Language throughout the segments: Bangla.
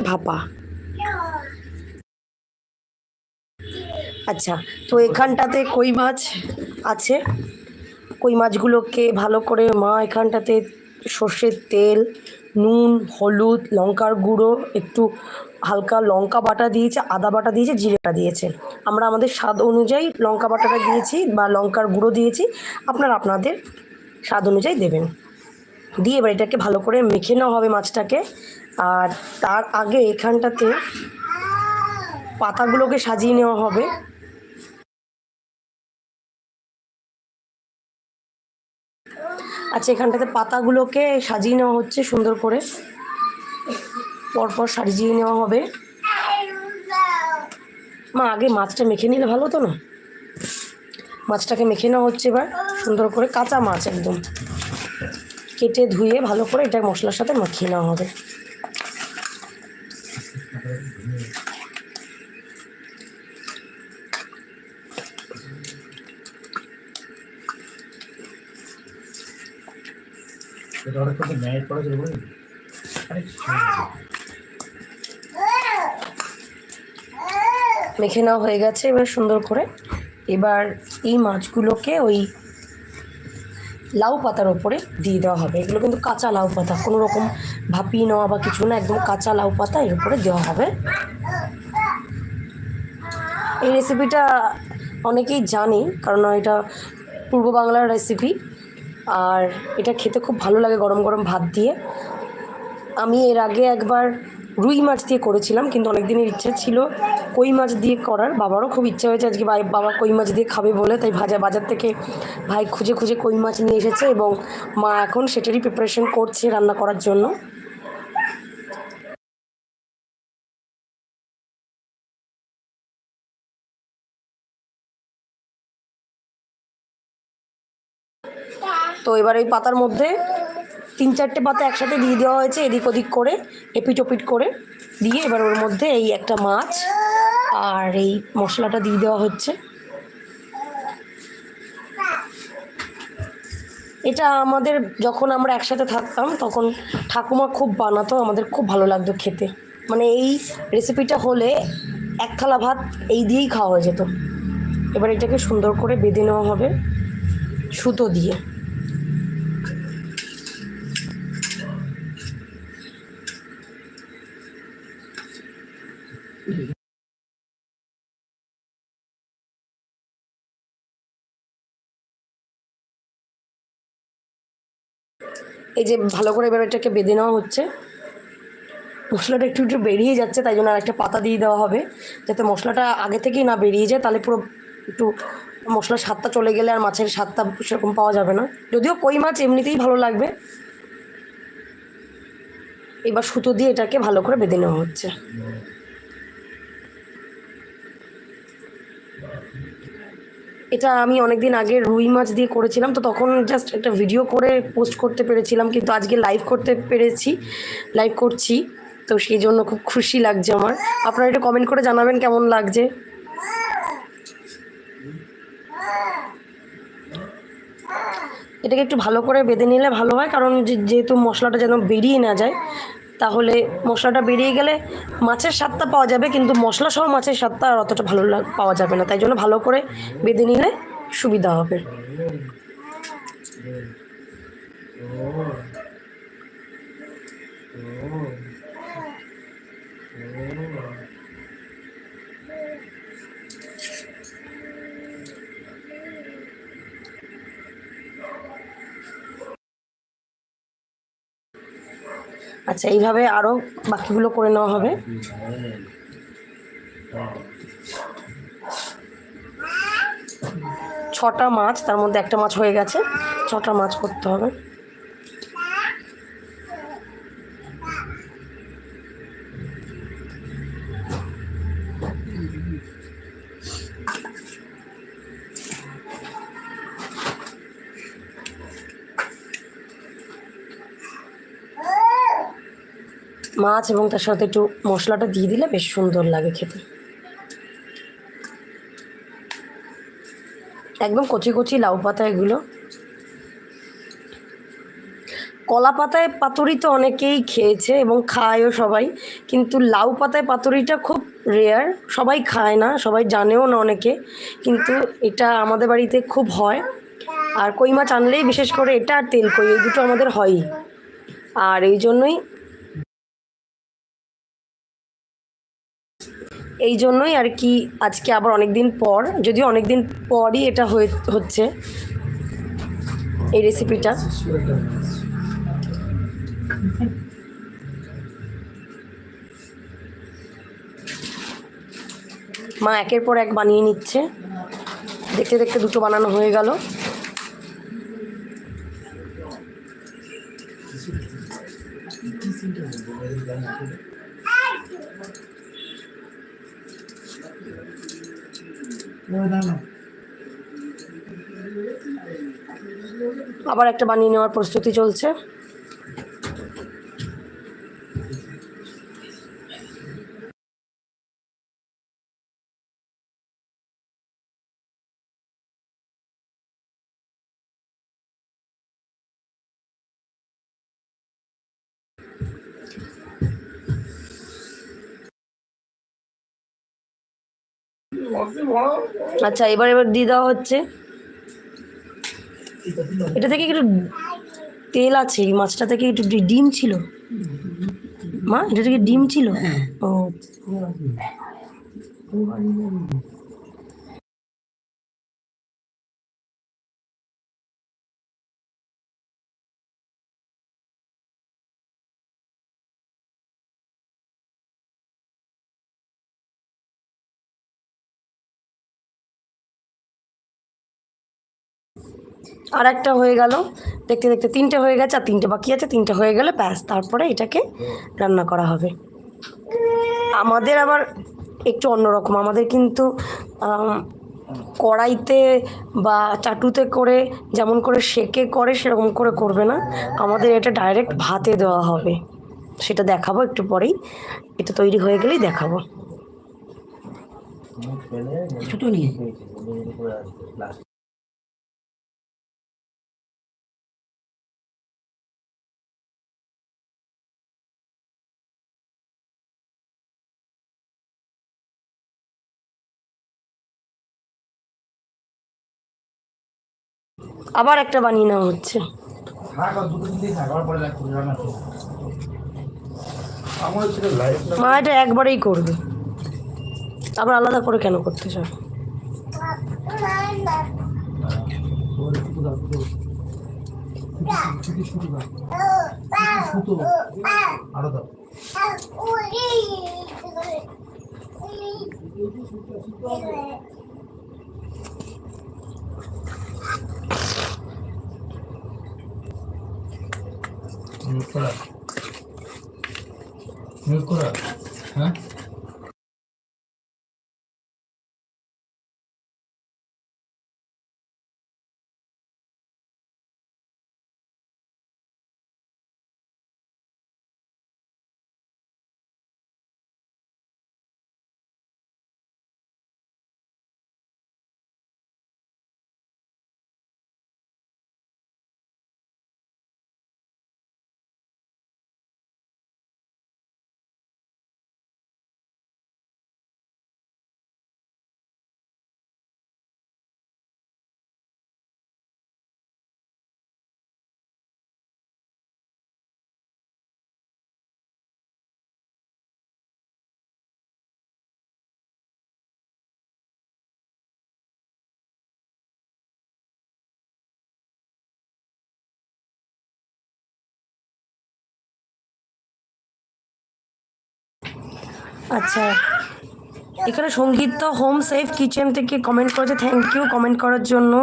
ভাপা আচ্ছা তো এখানটাতে কই মাছ আছে? কই মাছগুলোকে ভালো করে মা, এখানটাতে সর্ষের তেল, নুন, হলুদ, লঙ্কার গুঁড়ো, একটু হালকা লঙ্কা বাটা দিয়েছে, আদা বাটা দিয়েছে, জিরেটা দিয়েছে। আমরা আমাদের স্বাদ অনুযায়ী লঙ্কা বাটাটা দিয়েছি বা লঙ্কার গুঁড়ো দিয়েছি, আপনারা আপনাদের স্বাদ অনুযায়ী দেবেন। দিয়ে এবার এটাকে ভালো করে মেখে নেওয়া হবে মাছটাকে। আর তার আগে এখানটাতে পাতাগুলোকে সাজিয়ে নেওয়া হবে। আচ্ছা এখানটাতে পাতাগুলোকে সাজিয়ে নেওয়া হচ্ছে সুন্দর করে। পরপর সাজিয়ে নেওয়া হবে। মা, আগে মাছটা মেখে নিলে ভালো হতো না? মাছটাকে মেখে নেওয়া হচ্ছে এবার সুন্দর করে, কাঁচা মাছ একদম। কেটে ধুয়ে ভালো করে এটা মশলার সাথে মাখিয়ে নেওয়া হবে। মেখে নেওয়া হয়ে গেছে এবার সুন্দর করে। এবার এই মাছগুলোকে ওই লাউ পাতার ওপরে দিয়ে দেওয়া হবে। এগুলো কিন্তু কাঁচা লাউ পাতা, কোনো রকম ভাপিয়ে নেওয়া বা কিছু না, একদম কাঁচা লাউ পাতা এর উপরে দেওয়া হবে। এই রেসিপিটা অনেকেই জানে, কারণ এটা পূর্ব বাংলার রেসিপি আর এটা খেতে খুব ভালো লাগে গরম গরম ভাত দিয়ে। আমি এর আগে একবার রুই মাছ দিয়ে করেছিলাম, কিন্তু অনেক দিনের ইচ্ছে ছিল কই মাছ দিয়ে করার। বাবারও খুব ইচ্ছা হয়েছে আজকে ভাই বাবা কই মাছ দিয়ে খাবে বলে, তাই ভাজা বাজার থেকে ভাই খুঁজে খুঁজে কই মাছ নিয়ে এসেছে এবং মা এখন সেটারই প্রিপারেশন করছে রান্না করার জন্য। তো এবার এই পাতার মধ্যে তিন চারটে পাতা একসাথে দিয়ে দেওয়া হয়েছে, এদিক ওদিক করে এপিট ওপিট করে দিয়ে এবার ওর মধ্যে এই একটা মাছ আর এই মশলাটা দিয়ে দেওয়া হচ্ছে। এটা আমাদের যখন আমরা একসাথে থাকতাম, তখন ঠাকুমা খুব বানাতো, আমাদের খুব ভালো লাগতো খেতে। মানে এই রেসিপিটা হলে এক থালা ভাত এই দিয়েই খাওয়া হয়ে যেত। এবার এটাকে সুন্দর করে বেঁধে নেওয়া হবে, সুতো দিয়ে। এই যে ভালো করে এবার এটাকে বেঁধে নেওয়া হচ্ছে। মশলাটা একটু একটু বেরিয়ে যাচ্ছে, তাই জন্য আর একটা পাতা দিয়ে দেওয়া হবে। যাতে মশলাটা আগে থেকেই না বেরিয়ে যায়, তাহলে পুরো একটু মশলার স্বাদটা চলে গেলে আর মাছের স্বাদটা সেরকম পাওয়া যাবে না। যদিও কই মাছ এমনিতেই ভালো লাগবে। এবার সুতো দিয়ে এটাকে ভালো করে বেঁধে নেওয়া হচ্ছে। এটা আমি অনেক দিন আগে রুই মাছ দিয়ে করেছিলাম, তো তখন জাস্ট একটা ভিডিও করে পোস্ট করতে পেরেছিলাম, কিন্তু আজকে লাইভ করতে পেরেছি লাইভ করছি, তো সেই জন্য খুব খুশি লাগছে আমার। আপনারা একটু কমেন্ট করে জানাবেন কেমন লাগছে। এটাকে একটু ভালো করে বেঁধে নিলে ভালো হয়, কারণ যেহেতু মশলাটা যেন বেরিয়ে না যায় তাহলে মশলাটা বেরিয়ে গেলে মাছের স্বাদটা পাওয়া যাবে, কিন্তু মশলা সহ মাছের স্বাদটা আর অতটা ভালো পাওয়া যাবে না। তাই জন্য ভালো করে বেঁধে নিলে সুবিধা হবে। আচ্ছা এইভাবে আরও বাকিগুলো করে নেওয়া হবে। ছটা মাছ, তার মধ্যে একটা মাছ হয়ে গেছে। ছটা মাছ করতে হবে। মাছ এবং তার সাথে একটু মশলাটা দিয়ে দিলে বেশ সুন্দর লাগে খেতে। একদম কচি কচি লাউ পাতা এগুলো। কলা পাতায় পাতুরি তো অনেকেই খেয়েছে এবং খায়ও সবাই, কিন্তু লাউ পাতায় পাতুরিটা খুব রেয়ার সবাই খায় না, সবাই জানেও না অনেকে, কিন্তু এটা আমাদের বাড়িতে খুব হয়। আর কই মাছ আনলেই বিশেষ করে এটা আর তেল কই, এই দুটো আমাদের হয়ই। আর এই জন্যই এই জন্যই আর কি আজকে আবার অনেক দিন পর, যদিও অনেক দিন পরই এটা হয়ে, হচ্ছে। এই রেসিপিটা মা একের পর এক বানিয়ে নিচ্ছে। দেখতে দেখতে দুটো বানানো হয়ে গেল। আবার একটা বানিয়ে নেওয়ার প্রস্তুতি চলছে। আচ্ছা এবার এবার দিয়ে দেওয়া হচ্ছে। এটা থেকে একটু তেল আছে? এই মাছটা থেকে একটু ডিম ছিল? মা এটা থেকে ডিম ছিল? ও। আর একটা হয়ে গেল দেখতে দেখতে তিনটে হয়ে গেছে আর তিনটে বাকি আছে তিনটে হয়ে গেলে ব্যাস তারপরে এটাকে রান্না করা হবে আমাদের আবার একটু অন্যরকম আমাদের কিন্তু কড়াইতে বা চাটুতে করে যেমন করে সেকে করে সেরকম করে করবে না আমাদের এটা ডাইরেক্ট ভাতে দেওয়া হবে সেটা দেখাবো একটু পরেই এটা তৈরি হয়ে গেলেই দেখাবো ছোট নিয়ে আবার একটা বানিয়ে নেওয়া হচ্ছে। মা এটা একবারেই করবে। আবার আলাদা করে কেন করতে চাও দাও মিউট করা মিউট করা হ্যাঁ আচ্ছা। এখানে সংগীত তো হোম সেফ কিচেন থেকে কমেন্ট করেছে। থ্যাংক ইউ কমেন্ট করার জন্য।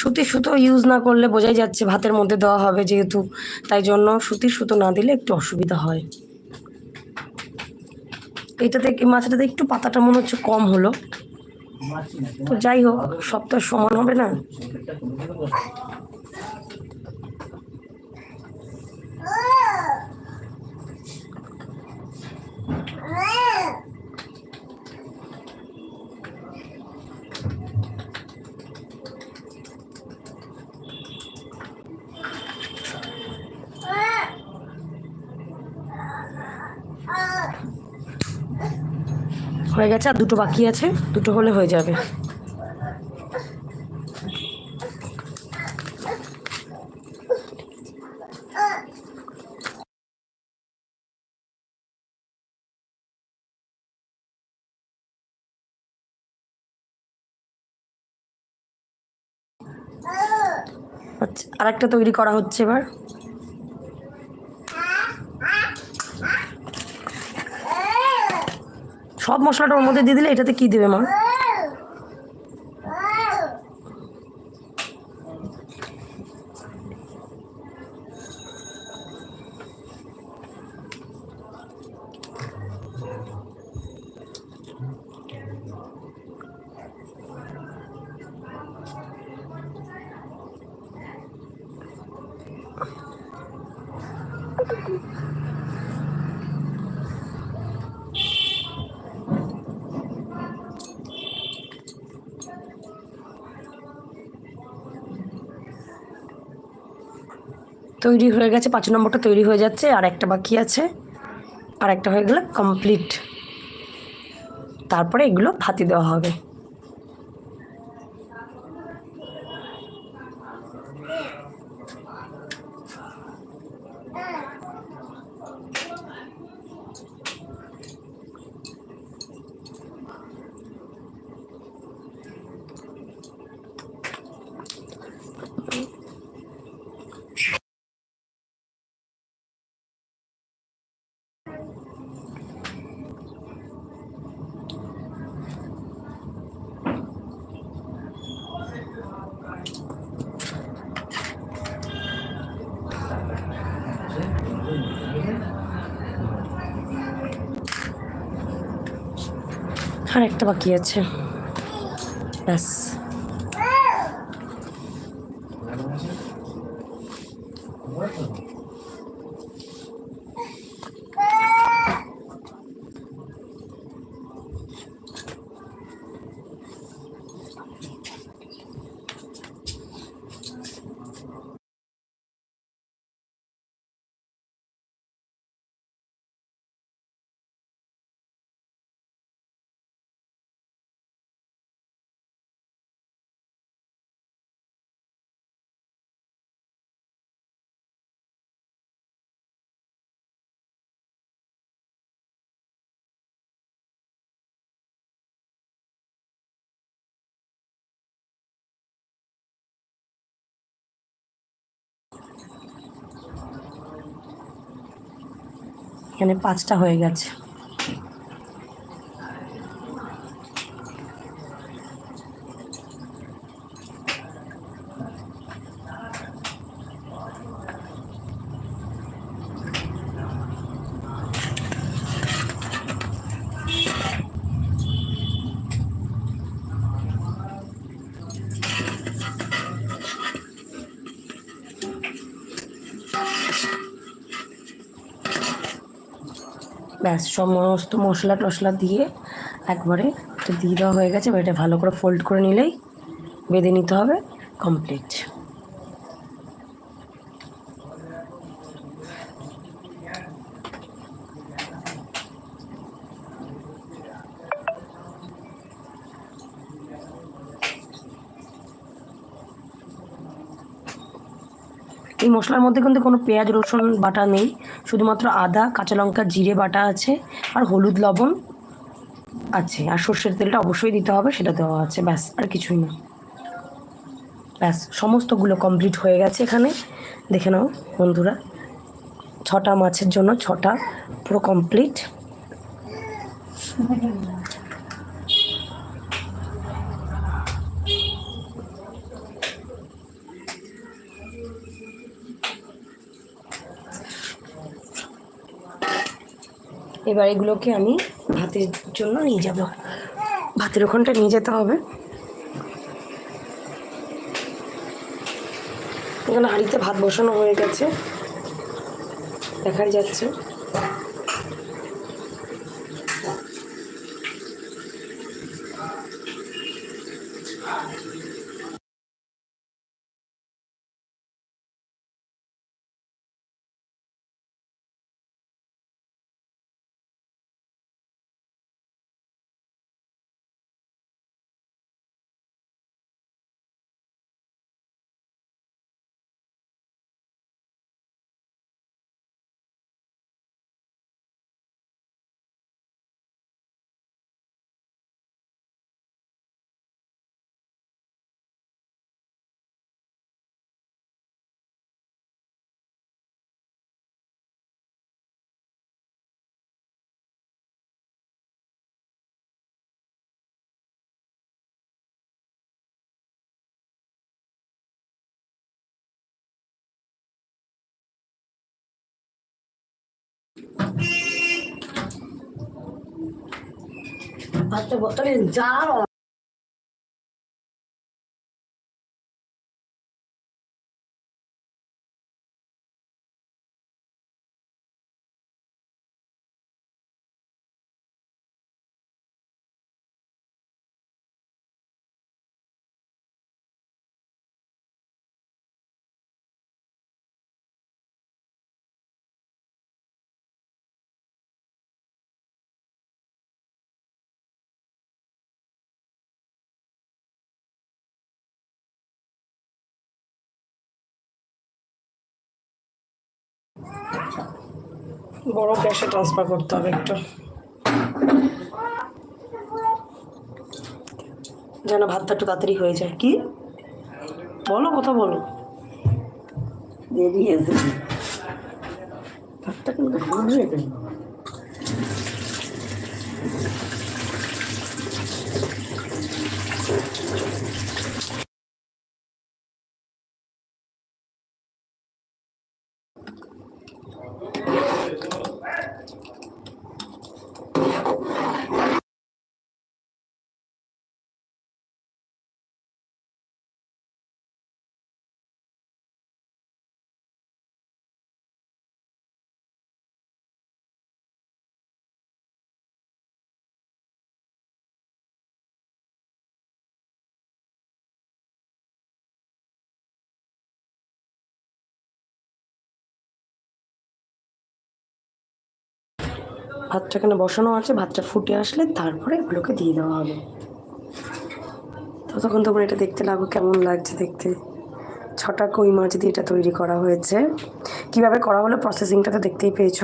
সুতির সুতো ইউজ না করলে বোঝাই যাচ্ছে ভাতের মধ্যে দেওয়া হবে যেহেতু। তাই জন্য সুতির সুতো না দিলে একটু অসুবিধা হয়। এটাতে মাছটাতে একটু পাতাটা মনে হচ্ছে কম হলো। তো যাই হোক আর সমান হবে না? হয়ে গেছে আর দুটো বাকি আছে, দুটো হলে হয়ে যাবে। আচ্ছা আরেকটা তৈরি করা হচ্ছে এবার। সব মশলাটা ওর মধ্যে দিয়ে দিলে এটাতে কি দেবে মা? তৈরি হয়ে গেছে, পাঁচ নম্বরটা তৈরি হয়ে যাচ্ছে, আর একটা বাকি আছে, আর একটা হয়ে গেলে কমপ্লিট তারপরে এগুলো ফাতি দেওয়া হবে। আর একটা বাকি আছে। ব্যাস। এখানে পাঁচটা হয়ে গেছে। ব্যাস, সমস্ত মশলা টশলা দিয়ে একবারে দিয়ে দেওয়া হয়ে গেছে। এবার এটা ভালো করে ফোল্ড করে নিলেই বেঁধে নিতে হবে কমপ্লিট এই মশলার মধ্যে কিন্তু কোনো পেঁয়াজ, রসুন বাটা নেই। শুধুমাত্র আদা, কাঁচা লঙ্কা, জিরে বাটা আছে আর হলুদ লবণ আছে। আর সর্ষের তেলটা অবশ্যই দিতে হবে, সেটা দেওয়া আছে। ব্যাস, আর কিছুই না। ব্যাস, সমস্তগুলো কমপ্লিট হয়ে গেছে এখানে। দেখে নাও বন্ধুরা, ছটা মাছের জন্য ছটা, পুরো কমপ্লিট। এবার এগুলোকে আমি ভাতের জন্য নিয়ে যাব। ভাতের ওখানটা নিয়ে যেতে হবে। এখানে হাঁড়িতে ভাত বসানো হয়ে গেছে। দেখাই যাচ্ছে। 我这不都认账了 বড় ক্যাশে ট্রান্সফার করতে হবে একটু। যেন ভাতটা একটু তাড়াতাড়ি হয়ে যায়। কি? বলো, কথা বলো। দেরি আছে ভাতটা কিন্তু ভাতটা এখানে বসানো আছে, ভাতটা ফুটে আসলে তারপরে এগুলোকে দিয়ে দেওয়া হবে। ততক্ষণ তোমরা এটা দেখতে লাগো কেমন লাগছে দেখতে। ছটা কই মাছ দিয়ে এটা তৈরি করা হয়েছে। কীভাবে করা হলো প্রসেসিংটা তো দেখতেই পেয়েছ।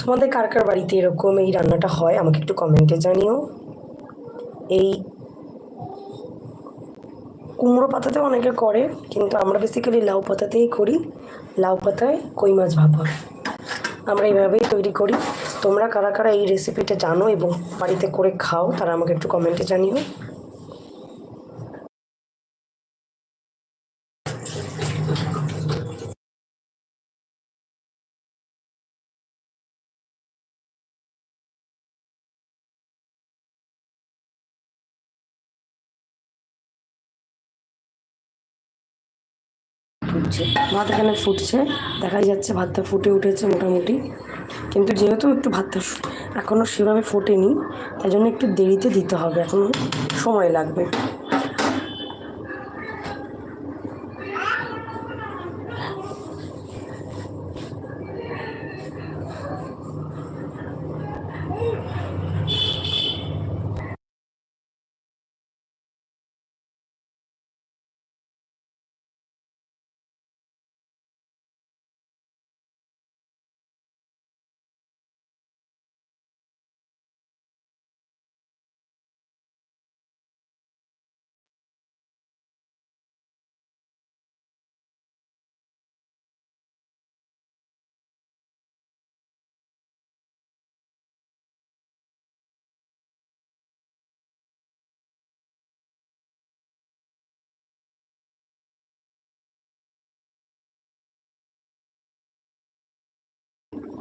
তোমাদের কার কার বাড়িতে এরকম এই রান্নাটা হয়? আমাকে একটু কমেন্টে জানিও। এই কুমড়ো পাতাতে অনেকে করে, কিন্তু আমরা বেসিক্যালি লাউ পাতাতেই করি। লাউ পাতায় কই মাছ ভাপা আমরা এইভাবেই তৈরি করি। তোমরা কারা কারা এই রেসিপিটা জানো এবং বাড়িতে করে খাও, তারা আমাকে একটু কমেন্টে জানিও। ফুটছে। ভাত এখানে ফুটছে। দেখাই যাচ্ছে, ভাতটা ফুটে উঠেছে মোটামুটি। কিন্তু যেহেতু একটু ভাতটা এখনও সেভাবে ফোটেনি তাই জন্য একটু দেরিতে দিতে হবে। এখন সময় লাগবে।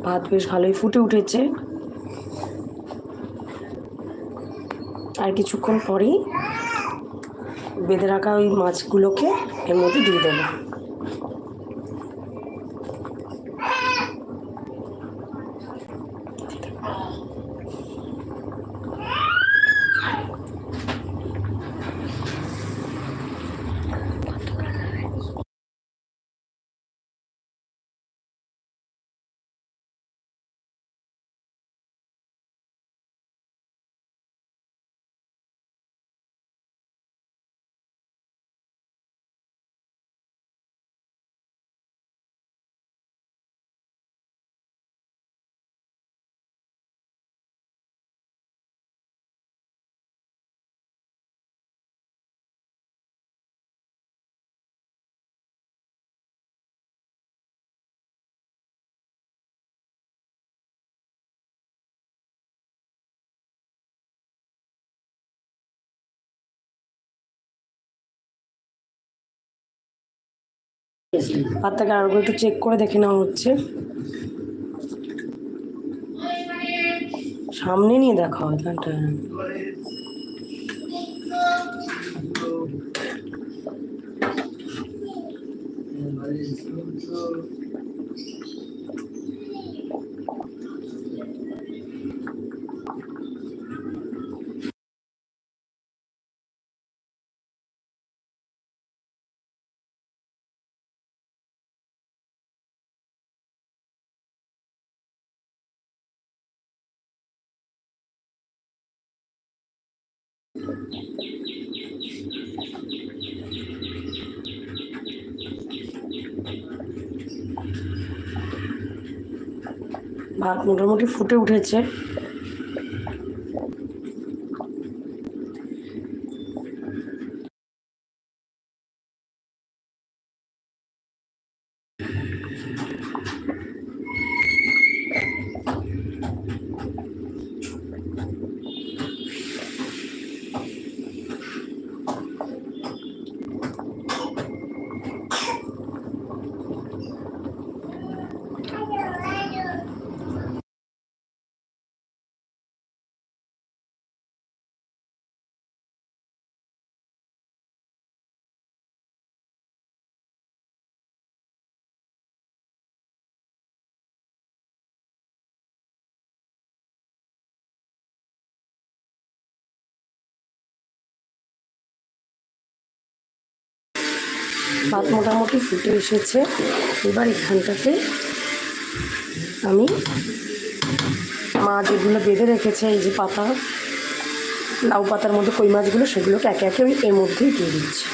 ভাত বেশ ভালোই ফুটে উঠেছে। আর কিছুক্ষণ পরেই বেঁধে রাখা ওই মাছগুলোকে এর মধ্যে দিয়ে দেবো। ভাতটাকে আরও একটু চেক করে দেখে নেওয়া হচ্ছে। সামনে নিয়ে দেখা হয় এখানটা ভাত মোটামুটি ফুটে উঠেছে। ভাত মোটামুটি ফুটে এসেছে। এবার এখানটাতে আমি মা যেগুলো বেঁধে রেখেছে, এই যে পাতা, লাউ পাতার মধ্যে কই মাছগুলো, সেগুলোকে একে একে আমি এর মধ্যেই দিয়ে দিচ্ছি।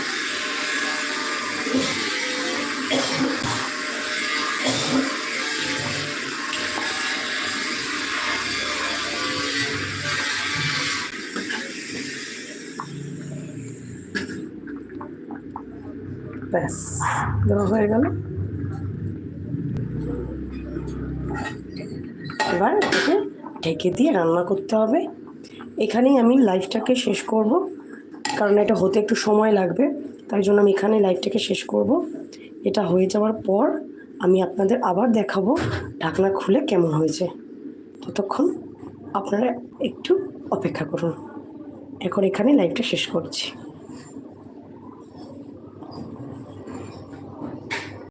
ব্যাস, দেওয়া হয়ে গেল। এবার এটাকে ঢেকে দিয়ে রান্না করতে হবে। এখানেই আমি লাইফটাকে শেষ করব, কারণ এটা হতে একটু সময় লাগবে, তাই জন্য আমি এখানে লাইফটাকে শেষ করব। এটা হয়ে যাওয়ার পর আমি আপনাদের আবার দেখাবো ঢাকনা খুলে কেমন হয়েছে। ততক্ষণ আপনারা একটু অপেক্ষা করুন। এখন এখানে লাইভটা শেষ করছি।